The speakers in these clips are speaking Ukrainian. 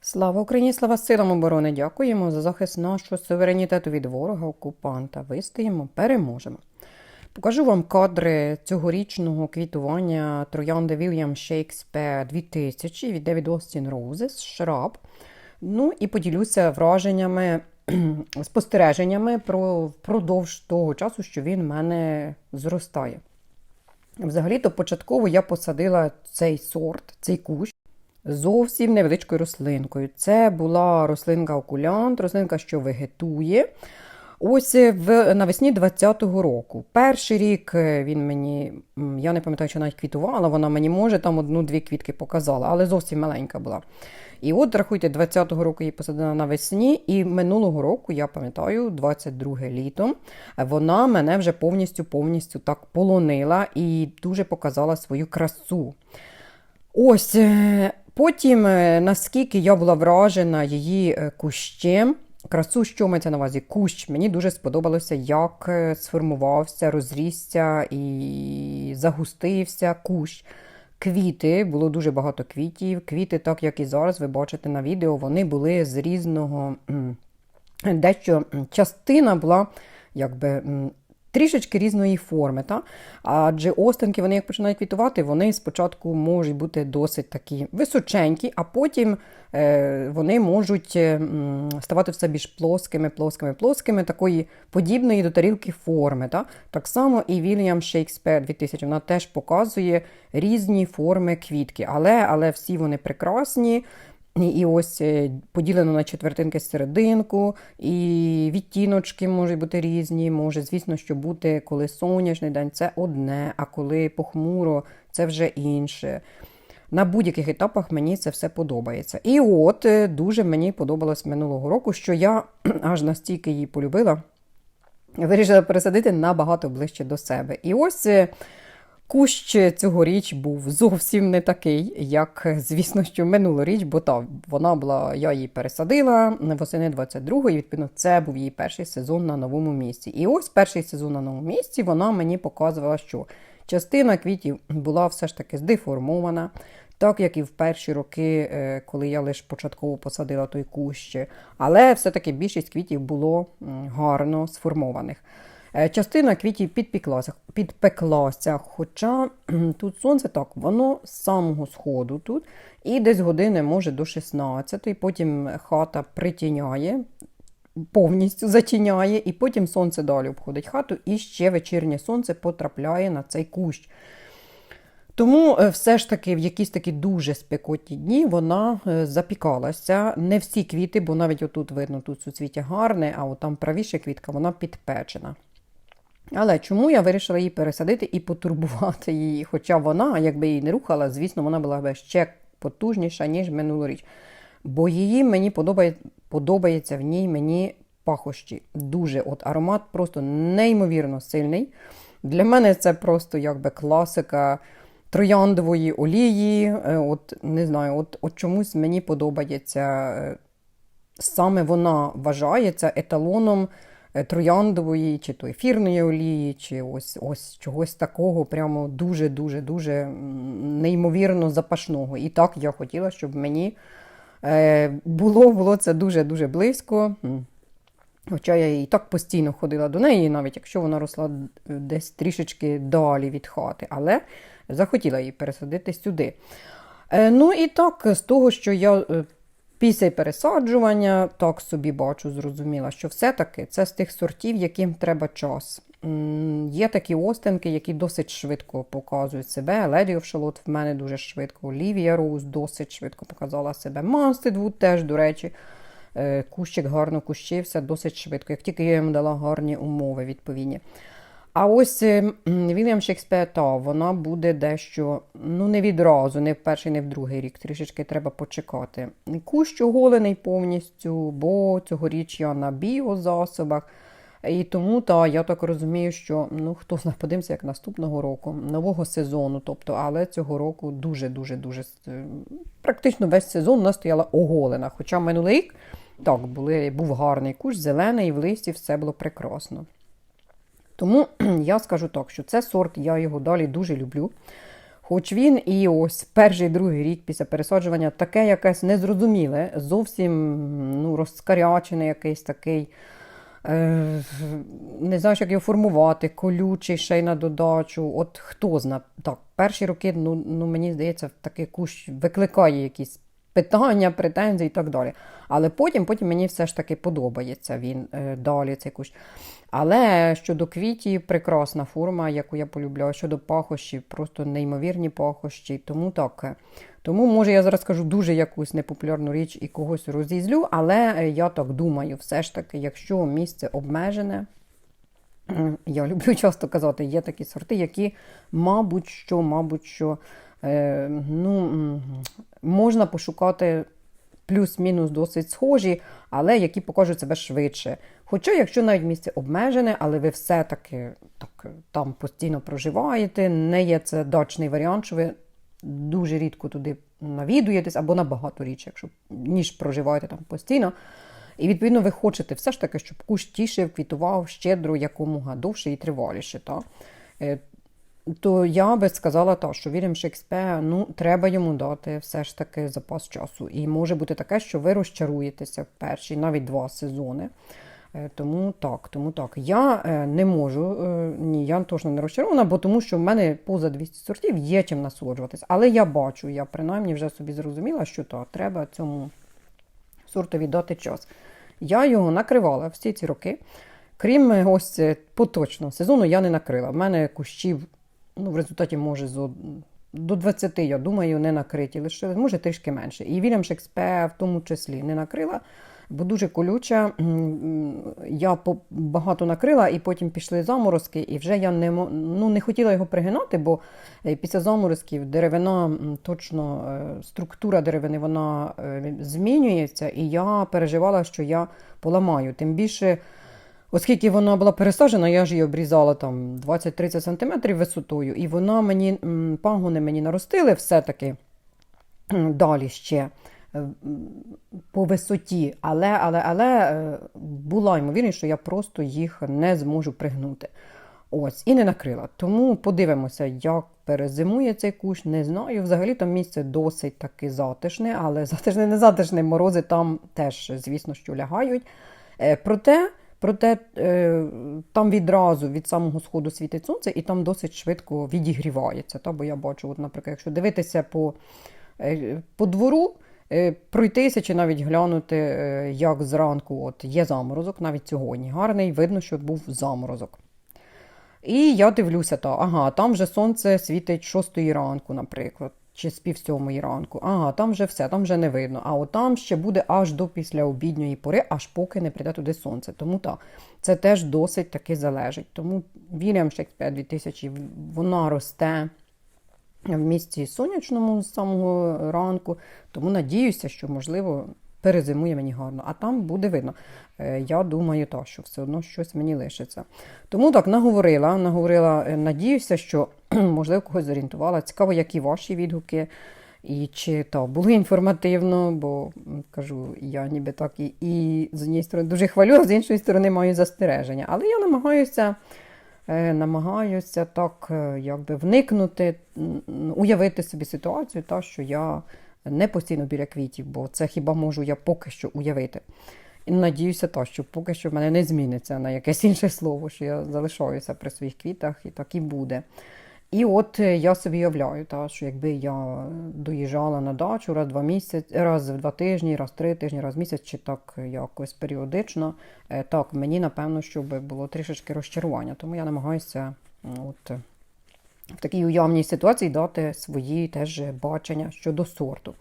Слава Україні, слава силам оборони! Дякуємо за захист нашого суверенітету від ворога, окупанта. Вистоїмо, переможемо. Покажу вам кадри цьогорічного квітування троянди William Shakespeare 2000 від David Austin Roses, Шраб. Ну і поділюся враженнями, спостереженнями про впродовж того часу, що він в мене зростає. Взагалі-то початково я посадила цей сорт, цей кущ зовсім невеличкою рослинкою. Це була рослинка окулянт, рослинка, що вегетує. Ось в навесні 20-го року. Перший рік е, він мені, я не пам'ятаю, що навіть квітувала, вона мені може там одну-дві квітки показала, але зовсім маленька була. І от, рахуйте, 20-го року її посадила навесні, і минулого року, я пам'ятаю, 22 літом, вона мене вже повністю повністю так полонила і дуже показала свою красу. Ось е, потім, е, наскільки я була вражена її е, кущем, красу, що мається на увазі? Кущ. Мені дуже сподобалося, як е, сформувався, розрісся і загустився кущ. Квіти, було дуже багато квітів. Квіти, так як і зараз, ви бачите на відео, вони були з різного. Дещо частина була якби трішечки різної форми. Та? Адже остинки, вони як починають квітувати, вони спочатку можуть бути досить такі височенькі, а потім е, вони можуть е, ставати все більш плоскими, плоскими, плоскими, такої подібної до тарілки форми. Та? Так само і Вільям Шейкспер 2000, вона теж показує різні форми квітки, але, але всі вони прекрасні. І ось е, поділено на четвертинки серединку, і відтіночки можуть бути різні. Може, звісно, що бути, коли сонячний день це одне, а коли похмуро це вже інше. На будь-яких етапах мені це все подобається. І от е, дуже мені подобалось минулого року, що я аж настільки її полюбила, вирішила пересадити набагато ближче до себе. І ось. Кущ цьогоріч був зовсім не такий, як, звісно, що минулоріч, бо та вона була, я її пересадила восени 22-го, і відповідно це був її перший сезон на новому місці. І ось перший сезон на новому місці вона мені показувала, що частина квітів була все ж таки здеформована, так як і в перші роки, е, коли я лише початково посадила той кущ. Але все-таки більшість квітів було гарно сформованих. Е, Частина квітів підпеклася, підпеклася, хоча тут сонце так, воно з самого сходу тут, і десь години, може, до 16, потім хата притіняє, повністю затіняє, і потім сонце далі обходить хату, і ще вечірнє сонце потрапляє на цей кущ. Тому е, все ж таки в якісь такі дуже спекотні дні вона е, запікалася. Не всі квіти, бо навіть отут видно, тут суцвіття гарне, а от там правіше квітка, вона підпечена. Але чому я вирішила її пересадити і потурбувати її? Хоча вона, якби її не рухала, звісно, вона була б ще потужніша, ніж минулоріч. Бо її мені подобає, подобається в ній мені пахощі. Дуже от аромат просто неймовірно сильний. Для мене це просто якби класика трояндової олії. Е, От не знаю, от, от чомусь мені подобається. е, Саме вона вважається еталоном трояндової, чи то ефірної олії, чи ось ось чогось такого, прямо дуже-дуже дуже неймовірно запашного. І так я хотіла, щоб мені е, було, було це дуже-дуже близько. Хоча я і так постійно ходила до неї, навіть якщо вона росла десь трішечки далі від хати, але захотіла її пересадити сюди. Е, Ну і так, з того, що я е, після пересаджування так собі бачу, зрозуміла, що все-таки це з тих сортів, яким треба час. Є такі остинки, які досить швидко показують себе. Of Charlotte в мене дуже швидко. Olivia Rose досить швидко показала себе. Mustard теж, до речі, е, кущик гарно кущився досить швидко, як тільки я йому дала гарні умови відповідні. А ось е, Вільям Шекспір, вона буде дещо, ну не відразу, не в перший, не в другий рік. Трішечки треба почекати. Кущ оголений повністю, бо цьогоріч я на біозасобах. І тому, та, я так розумію, що ну хто знає, подивимося, як наступного року, нового сезону. Тобто, але цього року дуже-дуже дуже е, практично весь сезон вона стояла оголена. Хоча минулий рік так були, був гарний кущ, зелений, в листі все було прекрасно. Тому я скажу так, що це сорт, я його далі дуже люблю. Хоч він і ось перший другий рік після пересаджування таке якесь незрозуміле, зовсім ну, розкарячений якийсь такий. Е, не знаєш, як його формувати, колючий ще й на додачу. От хто зна. Так, перші роки, ну, ну мені здається, такий кущ викликає якісь питання, претензії і так далі. Але потім, потім мені все ж таки подобається він е, далі цей кущ. Але щодо квітів, прекрасна форма, яку я полюбляю. Щодо пахощів, просто неймовірні пахощі. Тому так. Тому, може, я зараз скажу дуже якусь непопулярну річ і когось розізлю, але е, я так думаю, все ж таки, якщо місце обмежене, я люблю часто казати, є такі сорти, які, мабуть, що, мабуть, що ну, можна пошукати плюс-мінус досить схожі, але які покажуть себе швидше. Хоча, якщо навіть місце обмежене, але ви все-таки так, там постійно проживаєте, не є це дачний варіант, що ви дуже рідко туди навідуєтесь, або набагато рідше, якщо ніж проживаєте там постійно. І відповідно ви хочете все ж таки, щоб кущ тішив, квітував щедро якомога довше і триваліше. Так? То я би сказала так, що Вільям Шекспе, ну, треба йому дати все ж таки запас часу. І може бути таке, що ви розчаруєтеся в перші, навіть два сезони. Е, Тому так, тому так. Я е, не можу, е, ні, я точно не розчарована, бо тому що в мене поза 200 сортів є чим насолоджуватися. Але я бачу, я принаймні вже собі зрозуміла, що так, треба цьому сортові дати час. Я його накривала всі ці роки. Крім ось поточного сезону, я не накрила. В мене кущів, ну, в результаті, може, зо, до 20, я думаю, не накриті, лише може трішки менше. І Вільям Шекспе в тому числі не накрила, бо дуже колюча. Я багато накрила, і потім пішли заморозки, і вже я не, ну, не хотіла його пригинати, бо е, після заморозків деревина точно е, структура деревини вона е, змінюється, і я переживала, що я поламаю. Тим більше, оскільки вона була пересаджена, я ж її обрізала там 20-30 см висотою, і вона мені пагони мені наростили все-таки далі ще. е, По висоті, але, але, але е, була ймовірність, що я просто їх не зможу пригнути. Ось, і не накрила. Тому подивимося, як перезимує цей кущ. Не знаю. Взагалі там місце досить таки затишне, але затишне не затишне, морози там теж, звісно, що лягають. Е, Проте, проте е, там відразу від самого сходу світить сонце, і там досить швидко відігрівається. Та? Бо я бачу, от, наприклад, якщо дивитися по, е, по двору, е, пройтися чи навіть глянути, як зранку от, є заморозок, навіть сьогодні гарний, видно, що був заморозок. І я дивлюся, та, ага, там вже сонце світить 6 ранку, наприклад, чи з пів сьомої ранку. Ага, там вже все, там вже не видно. А от там ще буде аж до післяобідньої пори, аж поки не прийде туди сонце. Тому так, це теж досить таки залежить. Тому Вільям Шекспір 2000, вона росте в місті сонячному з самого ранку, тому надіюся, що, можливо, перезимує мені гарно. А там буде видно. Е, Я думаю, так, що все одно щось мені лишиться. Тому так наговорила, наговорила, е, надіюся, що можливо когось зорієнтувала. Цікаво, які ваші відгуки. І чи то було інформативно, бо кажу, я ніби так і, і з однієї сторони дуже хвалю, а з іншої сторони маю застереження. Але я намагаюся, е, намагаюся так е, якби вникнути, уявити собі ситуацію, та, що я не постійно біля квітів, бо це хіба можу я поки що уявити. І надіюся, та, що поки що в мене не зміниться на якесь інше слово, що я залишаюся при своїх квітах, і так і буде. І от е, я собі уявляю, та, що якби я доїжджала на дачу раз два місяці, раз в два тижні, раз в три тижні, раз в місяць, чи так якось періодично, е, так, мені напевно, щоб було трішечки розчарування. Тому я намагаюся от, е, в такій уявній ситуації дати свої теж бачення щодо сорту.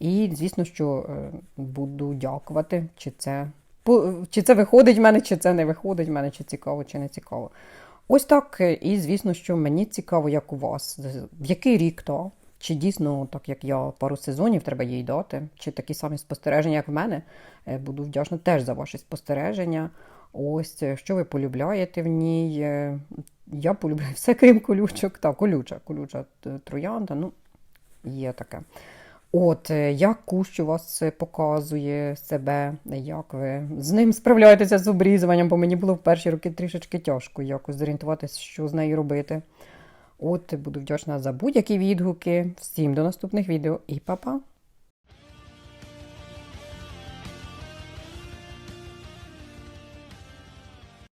І, звісно, що буду дякувати, чи це, чи це виходить в мене, чи це не виходить в мене, чи цікаво, чи не цікаво. Ось так, е, і звісно, що мені цікаво, як у вас, в який рік то, чи дійсно, так як я пару сезонів треба їй дати, чи такі самі спостереження, як в мене. Е, Буду вдячна теж за ваші спостереження. Ось, е, що ви полюбляєте в ній. Я полюбляю все, крім колючок. Так, колюча, колюча троянда, ну, є таке. От, е, як кущ у вас е, показує себе, як ви з ним справляєтеся з обрізуванням, бо мені було в перші роки трішечки тяжко якось зорієнтуватися, що з нею робити. От буду вдячна за будь-які відгуки. Всім до наступних відео і па-па!